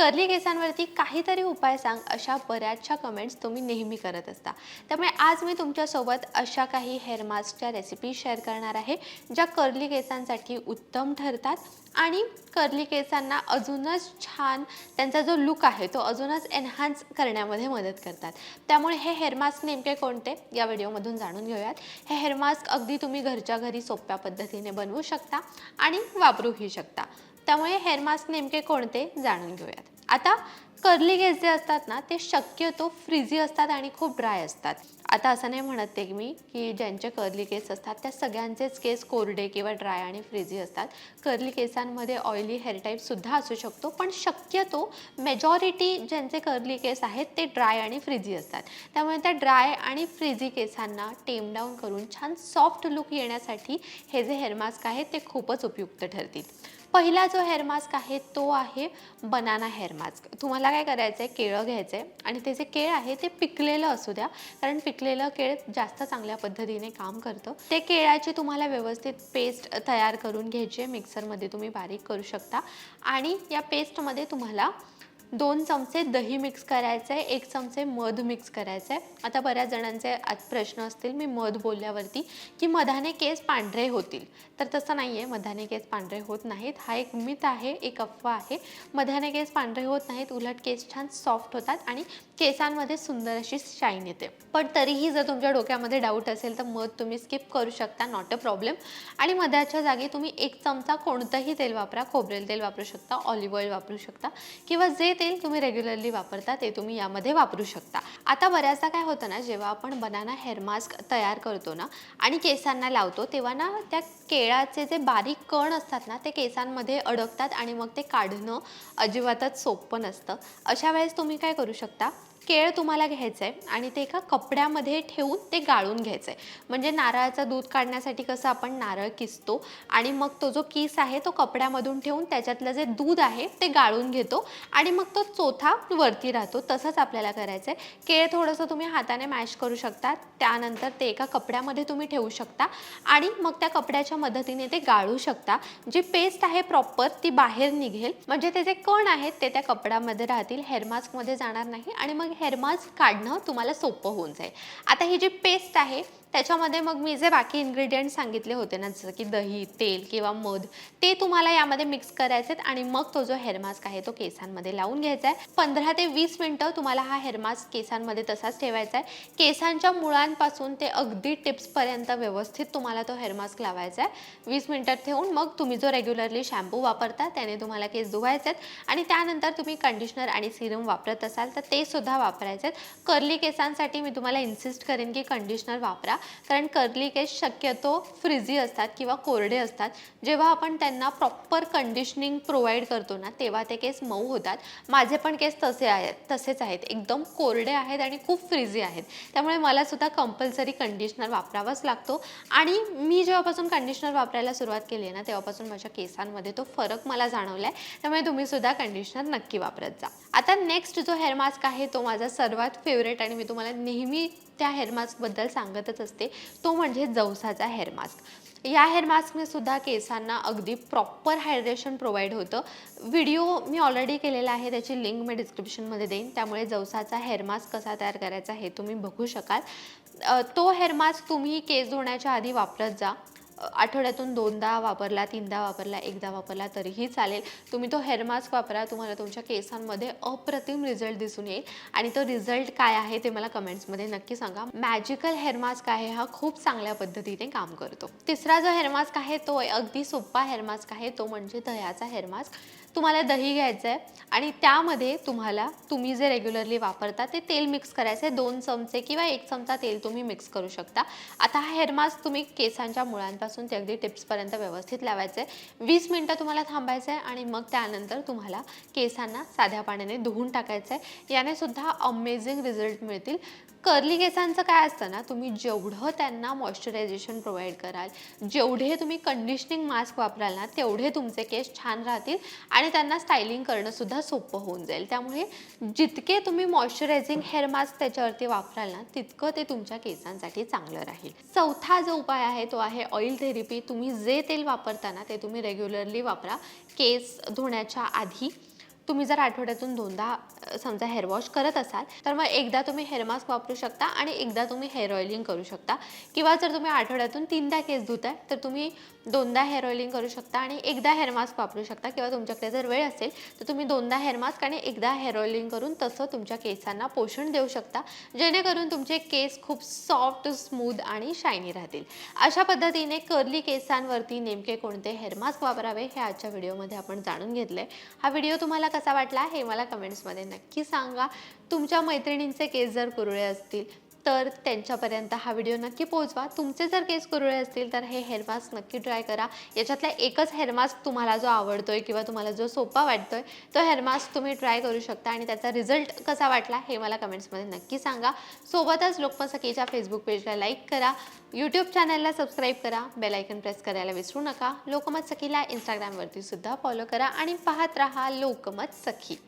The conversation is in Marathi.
कर्ली केसांवरती काहीतरी उपाय सांग अशा बऱ्याचशा कमेंट्स तुम्ही नेहमी करत असता. त्यामुळे आज मी तुमच्यासोबत अशा काही हेअर मास्कच्या रेसिपी शेअर करणार आहे ज्या कर्ली केसांसाठी उत्तम ठरतात आणि कर्ली केसांना अजूनच छान त्यांचा जो लुक आहे तो अजूनच एन्हान्स करण्यामध्ये मदत करतात. त्यामुळे हे हेअर मास्क नेमके कोणते या व्हिडिओमधून जाणून घेऊयात. हे हेअर मास्क अगदी तुम्ही घरच्या घरी सोप्या पद्धतीने बनवू शकता आणि वापरूही शकता. त्यामुळे हेअर मास्क नेमके कोणते जाणून घेऊयात. आता कर्ली केस जे असतात ना ते शक्यतो फ्रिझी असतात आणि खूप ड्राय असतात. आता असं नाही म्हणत ते मी की ज्यांचे कर्ली केस असतात त्या सगळ्यांचेच केस कोरडे किंवा ड्राय आणि फ्रिझी असतात. कर्ली केसांमध्ये ऑइली हेअर टाईपसुद्धा असू शकतो पण शक्यतो मेजॉरिटी ज्यांचे कर्ली केस आहेत ते ड्राय आणि फ्रिझी असतात. त्यामुळे त्या ड्राय आणि फ्रिझी केसांना टेम डाऊन करून छान सॉफ्ट लुक येण्यासाठी हे जे हेअर मास्क आहे ते खूपच उपयुक्त ठरतील. पहिला जो हेअर मास्क आहे तो आहे बनाना हेअर मास्क तुम्हाला काय करायचं आहे केळं घ्यायचं आहे आणि ते जे केळ आहे ते पिकलेलं असू द्या. कारण पिकलेलं केळ जास्त चांगल्या पद्धतीने काम करतं. ते केळाची तुम्हाला व्यवस्थित पेस्ट तयार करून घ्यायची. आहे मिक्सरमध्ये तुम्ही बारीक करू शकता. आणि या पेस्टमध्ये तुम्हाला दोन चमचे दही मिक्स करायचं आहे एक चमचे मध मिक्स करायचं आहे आता बऱ्याच जणांचे आज प्रश्न असतील मी मध बोलल्यावरती की मधाने केस पांढरे होतील. तर तसं नाही आहे मधाने केस पांढरे होत नाहीत. हा एक मित आहे एक अफवा आहे. मधाने केस पांढरे होत नाहीत उलट केस छान सॉफ्ट होतात आणि केसांमध्ये सुंदर अशी शाईन येते. पण तरीही जर तुमच्या डोक्यामध्ये डाऊट असेल तर मध तुम्ही स्किप करू शकता नॉट अ प्रॉब्लेम आणि मधाच्या जागी तुम्ही एक चमचा कोणतंही तेल वापरा खोबरेल तेल वापरू शकता ऑलिव्ह ऑइल वापरू शकता किंवा जे तेल तुम्ही रेग्युलरली वापरता ते तुम्ही यामध्ये वापरू शकता. आता बऱ्याचदा काय होतं ना जेव्हा आपण बनाना हेअर मास्क तयार करतो ना आणि केसांना लावतो तेव्हा ना त्या केळाचे जे बारीक कण असतात ना ते केसांमध्ये अडकतात आणि मग ते काढणं अजिबातच सोपं नसतं. अशा वेळेस तुम्ही काय करू शकता? केळ तुम्हाला घ्यायचं आहे आणि ते एका कपड्यामध्ये ठेवून ते गाळून घ्यायचं आहे म्हणजे नारळाचं दूध काढण्यासाठी कसं आपण नारळ किसतो आणि मग तो जो किस आहे तो कपड्यामधून ठेवून त्याच्यातलं जे दूध आहे ते गाळून घेतो आणि मग तो चोथा वरती राहतो. तसंच आपल्याला करायचं आहे केळ थोडंसं तुम्ही हाताने मॅश करू शकता. त्यानंतर ते एका कपड्यामध्ये तुम्ही ठेवू शकता आणि मग त्या कपड्याच्या मदतीने ते गाळू शकता. जी पेस्ट आहे प्रॉपर ती बाहेर निघेल. म्हणजे ते जे कण आहेत ते त्या कपड्यामध्ये राहतील. हेअर मास्कमध्ये जाणार नाही आणि मग हेअर मास्क काढणं तुम्हाला सोपं होऊन जाईल. आता ही जी पेस्ट आहे त्याच्यामध्ये मग मी जे बाकी इन्ग्रेडियंट सांगितले होते ना जसं की दही तेल किंवा मध ते तुम्हाला यामध्ये मिक्स करायचे आहेत आणि मग तो जो हेअर मास्क आहे तो केसांमध्ये लावून घ्यायचा आहे. पंधरा ते वीस मिनटं तुम्हाला हा हेअर मास्क केसांमध्ये तसाच ठेवायचा आहे. केसांच्या मुळांपासून ते अगदी टिप्सपर्यंत व्यवस्थित तुम्हाला तो हेअर मास्क लावायचा आहे. वीस मिनटात ठेवून मग तुम्ही जो रेग्युलरली शॅम्पू वापरता त्याने तुम्हाला केस धुवायचे आहेत. आणि त्यानंतर तुम्ही कंडिशनर आणि सिरम वापरत असाल तर ते सुद्धा वापरायचे आहेत. कर्ली केसांसाठी मी तुम्हाला इन्सिस्ट करेन की कंडिशनर वापरा. कारण कर्ली केस शक्यतो फ्रिझी असतात किंवा कोरडे असतात. जेव्हा आपण त्यांना प्रॉपर कंडिशनिंग प्रोव्हाइड करतो ना तेव्हा ते केस मऊ होतात. माझे पण केस तसे आहेत तसेच आहेत. एकदम कोरडे आहेत आणि खूप फ्रिझी आहेत. त्यामुळे मला सुद्धा कंपल्सरी कंडिशनर वापरावाच लागतो. आणि मी जेव्हापासून कंडिशनर वापरायला सुरुवात केली आहे ना तेव्हापासून माझ्या केसांमध्ये तो फरक मला जाणवला आहे त्यामुळे तुम्हीसुद्धा कंडिशनर नक्की वापरत जा. आता नेक्स्ट जो हेअर मास्क आहे तो माझा सर्वात फेवरेट आणि मी तुम्हाला नेहमी त्या हेअर मास्कबद्दल सांगतच असते. तो म्हणजे जवसाचा हेअर मास्क या हेअर मास्कने सुद्धा केसांना अगदी प्रॉपर हायड्रेशन प्रोव्हाइड होतं. व्हिडिओ मी ऑलरेडी केलेला आहे त्याची लिंक मी डिस्क्रिप्शनमध्ये देईन. त्यामुळे जवसाचा हेअर मास्क कसा तयार करायचा हे तुम्ही बघू शकाल. तो हेअर मास्क तुम्ही केस धुण्याच्या आधी वापरत जा. आठवड्यातून दोनदा वापरला तीनदा वापरला एकदा वापरला तरीही चालेल. तुम्ही तो हेअर मास्क वापरा तुम्हाला तुमच्या केसांमध्ये अप्रतिम रिझल्ट दिसून येईल. आणि तो रिझल्ट काय आहे ते मला कमेंट्समध्ये नक्की सांगा. मॅजिकल हेअर मास्क आहे हा खूप चांगल्या पद्धतीने काम करतो. तिसरा जो हेअर मास्क आहे तो अगदी सोपा हेअर मास्क आहे तो म्हणजे दह्याचा हेअर मास्क तुम्हाला दही घ्यायचं आहे आणि त्यामध्ये तुम्हाला तुम्ही जे रेग्युलरली वापरता ते तेल मिक्स करायचं आहे दोन चमचे किंवा एक चमचा तेल तुम्ही मिक्स करू शकता. आता हा हेअर मास्क तुम्ही केसांच्या मुळांपासून ते अगदी टिप्सपर्यंत व्यवस्थित लावायचं. आहे वीस मिनटं तुम्हाला थांबायचं आहे आणि मग त्यानंतर तुम्हाला केसांना साध्या पाण्याने धुवून टाकायचं आहे याने सुद्धा अमेझिंग रिझल्ट मिळतील. कर्ली केसांचं काय असतं ना तुम्ही जेवढं त्यांना मॉइश्चरायझेशन प्रोव्हाइड कराल जेवढे तुम्ही कंडिशनिंग मास्क वापराल ना तेवढे तुमचे केस छान राहतील आणि त्यांना स्टायलिंग करणंसुद्धा सोपं होऊन जाईल. त्यामुळे जितके तुम्ही मॉइश्चरायझिंग हेअर मास्क त्याच्यावरती वापराल ना तितकं ते तुमच्या केसांसाठी चांगलं राहील. चौथा जो उपाय आहे तो आहे ऑइल थेरपी तुम्ही जे तेल वापरता ना ते तुम्ही रेग्युलरली वापरा. केस धुण्याच्या आधी तुम्ही जर आठवड्यातून दोनदा समजा हेअर वॉश करत असाल तर मग एकदा तुम्ही हेअर मास्क वापरू शकता आणि एकदा तुम्ही हेअर ऑइलिंग करू शकता. किंवा जर तुम्ही आठवड्यातून तीनदा केस धुताय तर तुम्ही दोनदा हेअर ऑइलिंग करू शकता आणि एकदा हेअर मास्क वापरू शकता. किंवा तुमच्याकडे जर वेळ असेल तर तुम्ही दोनदा हेअर मास्क आणि एकदा हेअर ऑइलिंग करून तसं तुमच्या केसांना पोषण देऊ शकता जेणेकरून तुमचे केस खूप सॉफ्ट स्मूथ आणि शायनी राहतील. अशा पद्धतीने कर्ली केसांवरती नेमके कोणते हेअर मास्क वापरावे हे आजच्या व्हिडिओमध्ये आपण जाणून घेतले हा व्हिडिओ तुम्हाला कसा वाटला हे मला कमेंट्समध्ये नक्की नक्की सांगा. तुमच्या मैत्रिणींचे केस जर कुरळे असतील तर त्यांच्यापर्यंत हा व्हिडिओ नक्की पोहोचवा. तुमचे जर केस कुरळे असतील तर हे हेअरमास्क नक्की ट्राय करा. याच्यातला एकच हेअरमास्क तुम्हाला जो आवडतो आहे किंवा तुम्हाला जो सोपा वाटतो आहे तो हेअरमास्क तुम्ही ट्राय करू शकता आणि त्याचा रिझल्ट कसा वाटला हे मला कमेंट्समध्ये नक्की सांगा. सोबतच लोकमसखीच्या फेसबुक पेजला लाईक करा. यूट्यूब चॅनलला सबस्क्राईब करा. बेलायकन प्रेस करायला विसरू नका. लोकमत सखीला इंस्टाग्रामवरती सुद्धा फॉलो करा आणि पाहत राहा लोकमत सखी